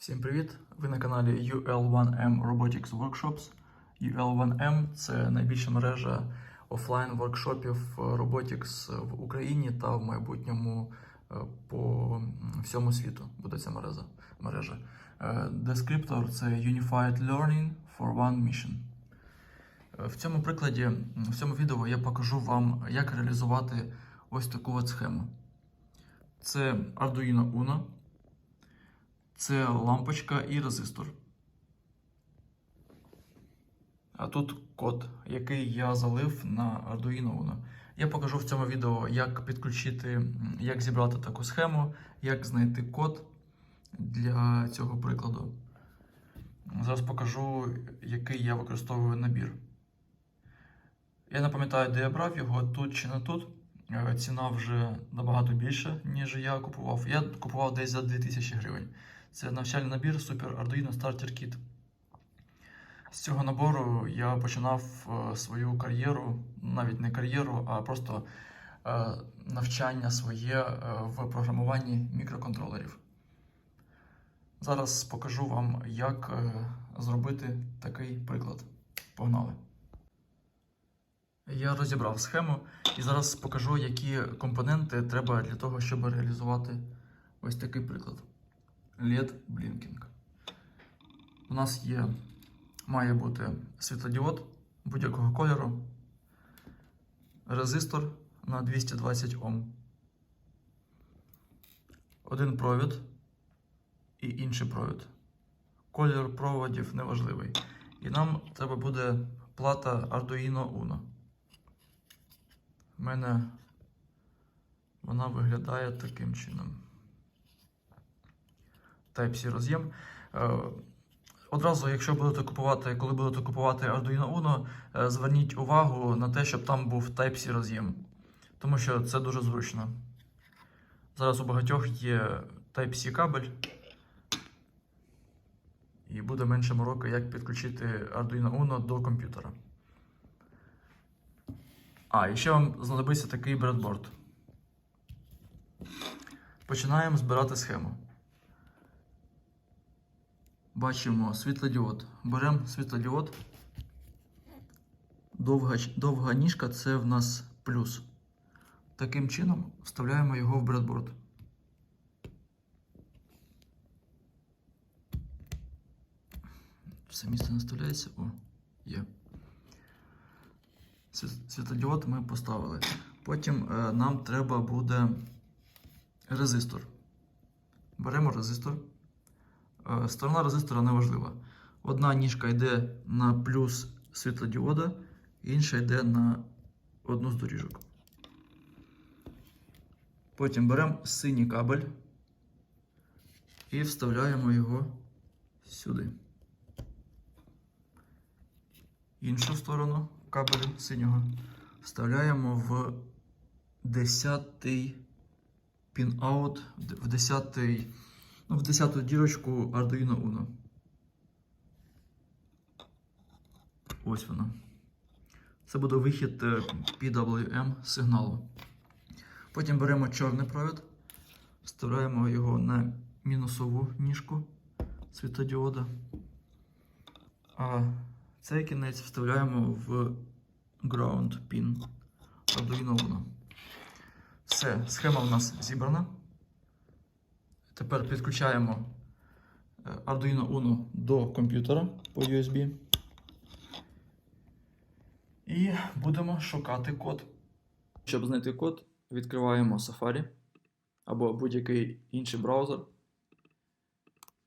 Всім привіт! Ви на каналі UL1M Robotics Workshops. UL1M це найбільша мережа офлайн воркшопів Robotics в Україні та в майбутньому е, по всьому світу буде ця мережа. мережа. Е, Descriptor це Unified Learning for One Mission. Е, В цьому прикладі, в цьому відео я покажу вам, як реалізувати ось таку от схему. Це Arduino Uno. Це лампочка і резистор. А тут код, який я залив на Arduino Uno. Я покажу в цьому відео, як підключити, як зібрати таку схему, як знайти код для цього прикладу. Зараз покажу, який я використовую набір. Я не пам'ятаю, де я брав його, тут чи не тут. Е, Ціна вже набагато більша, ніж я купував. Я купував десь за 2000 гривень. Це навчальний набір Super Arduino Starter Kit. З цього набору я починав е, свою кар'єру, навіть не кар'єру, а просто е, навчання своє е, в програмуванні мікроконтролерів. Зараз покажу вам, як зробити такий приклад. Погнали! Я розібрав схему і зараз покажу, які компоненти треба для того, щоб реалізувати ось такий приклад. LED Blinking. У нас є, має бути світлодіод будь-якого кольору, резистор на 220 Ом, один провід і інший провід. Колір проводів неважливий. І нам треба буде плата Arduino Uno. У мене вона виглядає таким чином. Type-C роз'єм. Е, Одразу, якщо будете купувати, коли будете купувати Arduino Uno, е, зверніть увагу на те, щоб там був Type-C роз'єм. Тому що це дуже зручно. Зараз у багатьох є Type-C кабель. І буде менше мороки, як підключити Arduino Uno до комп'ютера. А, і ще вам знадобиться такий бредборд. Починаємо збирати схему. Бачимо світлодіод. Беремо світлодіод. Довга, довга ніжка це в нас плюс. Таким чином вставляємо його в бредборд. Все місце не вставляється. О, є. Світ- Світлодіод ми поставили. Потім е, нам треба буде резистор. Беремо резистор. Е, сторона резистора не важлива. Одна ніжка йде на плюс світлодіода, інша йде на одну з доріжок. Потім беремо синій кабель і вставляємо його сюди. Іншу сторону кабелю синього вставляємо в 10 пін-аут, в 10 ну, в 10 дірочку Arduino Uno. Ось вона. Це буде вихід е, PWM сигналу. Потім беремо чорний провід, вставляємо його на мінусову ніжку світодіода. А цей кінець вставляємо в ground pin Arduino Uno. Все, схема у нас зібрана. Тепер підключаємо е, Arduino Uno до комп'ютера по USB. І будемо шукати код. Щоб знайти код, відкриваємо Safari або будь-який інший браузер.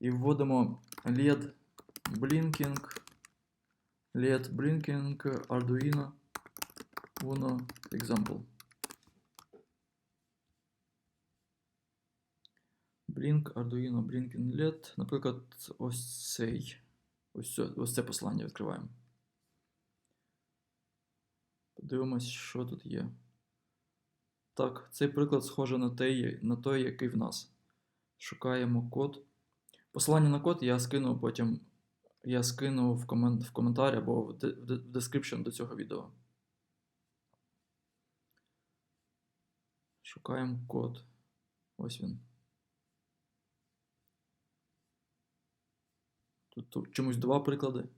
І вводимо LED Blinking, LED Blinking Arduino Uno Example. Blink, Arduino, Blinking LED. Наприклад, ось цей. Ось це, ось це послання відкриваємо. Подивимось, що тут є. Так, цей приклад схожий на той, на той, який в нас. Шукаємо код. Посилання на код я скину потім. Я скину в, комент, в коментар або в, де- в description до цього відео. Шукаємо код. Ось він. Тут чомусь два приклади.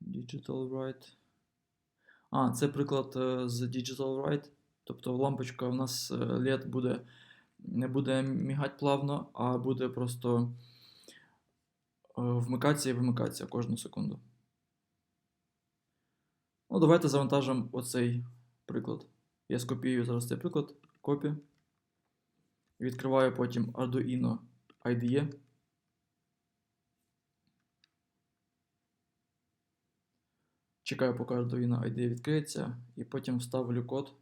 Digital Write. А, це приклад е, з Digital Write. Тобто лампочка у нас е, LED буде, не буде мігати плавно, а буде просто е, вмикатися і вимикатися кожну секунду. Ну, давайте завантажимо оцей приклад. Я скопіюю зараз цей приклад, копі. Відкриваю потім Arduino IDE. Чекаю, поки Arduino IDE відкриється, і потім вставлю код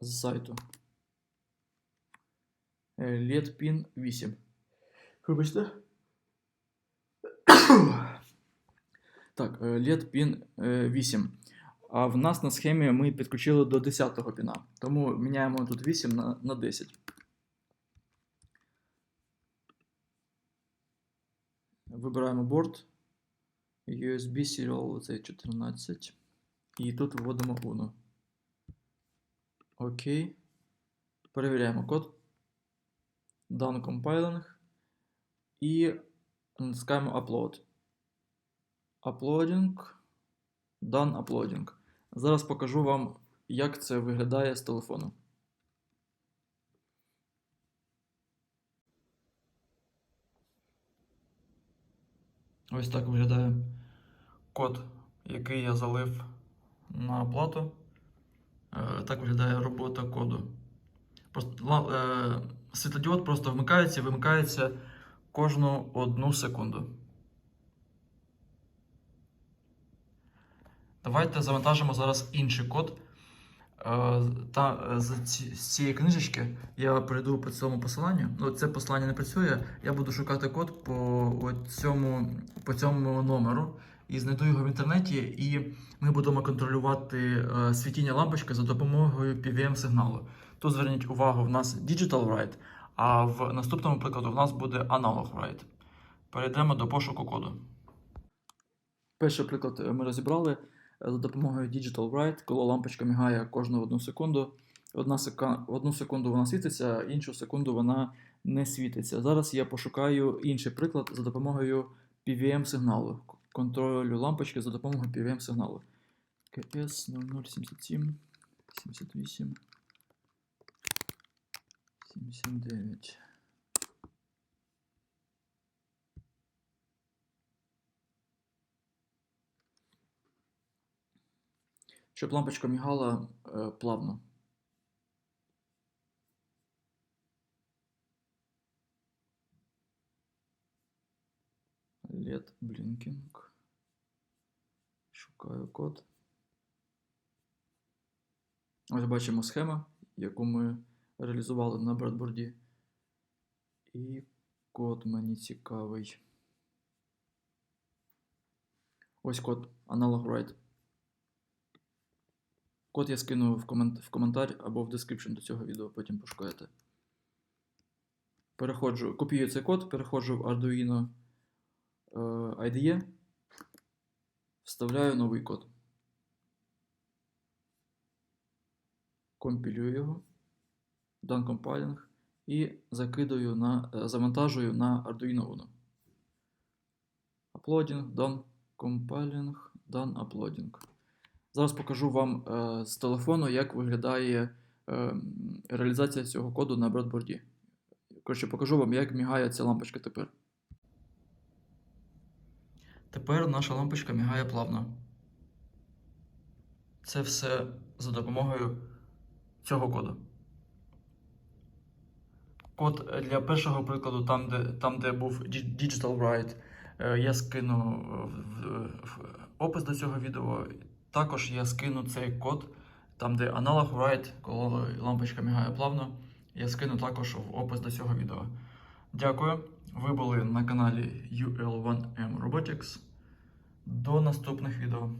з сайту. Летпін 8. Вибачте. Так, е, LED pin е, 8. А в нас на схемі ми підключили до 10-го піна. Тому міняємо тут 8 на, на 10. Вибираємо борт. USB serial цей 14. І тут вводимо UNO. Окей. Перевіряємо код. Done compiling. І натискаємо Upload. Uploading. Done uploading. Зараз покажу вам, як це виглядає з телефону. Ось так виглядає код, який я залив на плату. Е, Так виглядає робота коду. Е, світлодіод просто вмикається і вимикається кожну одну секунду. Давайте завантажимо зараз інший код. Е, Та е, з цієї книжечки я перейду по цьому посиланню. Ну, це посилання не працює. Я буду шукати код по цьому, по цьому номеру і знайду його в інтернеті. І ми будемо контролювати е, світіння лампочки за допомогою PVM-сигналу. Тут зверніть увагу, в нас Digital Write, а в наступному прикладу в нас буде Analog Write. Перейдемо до пошуку коду. Перший приклад ми розібрали за допомогою Digital Write, коли лампочка мігає кожну одну секунду. Одна сека... Одну секунду вона світиться, іншу секунду вона не світиться. Зараз я пошукаю інший приклад за допомогою PVM-сигналу. Контролю лампочки за допомогою PVM-сигналу. КС 0077 78 79. Щоб лампочка мігала е, плавно. LED blinking. Шукаю код. Ось бачимо схема, яку ми реалізували на бредборді. І код мені цікавий. Ось код Analog Write. Код я скину в, комент... в коментар або в description до цього відео, потім пошукаєте. Переходжу, копію цей код, переходжу в Arduino е, IDE, вставляю новий код. Компілюю його, done compiling і закидаю на, е, завантажую на Arduino Uno. Uploading, done compiling, done uploading. Зараз покажу вам е, з телефону, як виглядає е, реалізація цього коду на бредборді. Коротше, покажу вам, як мігає ця лампочка тепер. Тепер наша лампочка мігає плавно. Це все за допомогою цього коду. Код для першого прикладу, там, де, там, де був Digital Write, е, я скину в, в- в опис до цього відео. Також я скину цей код, там, де аналог Write, коли лампочка мігає плавно. Я скину також в опис до цього відео. Дякую. Ви були на каналі UL1M Robotics. До наступних відео.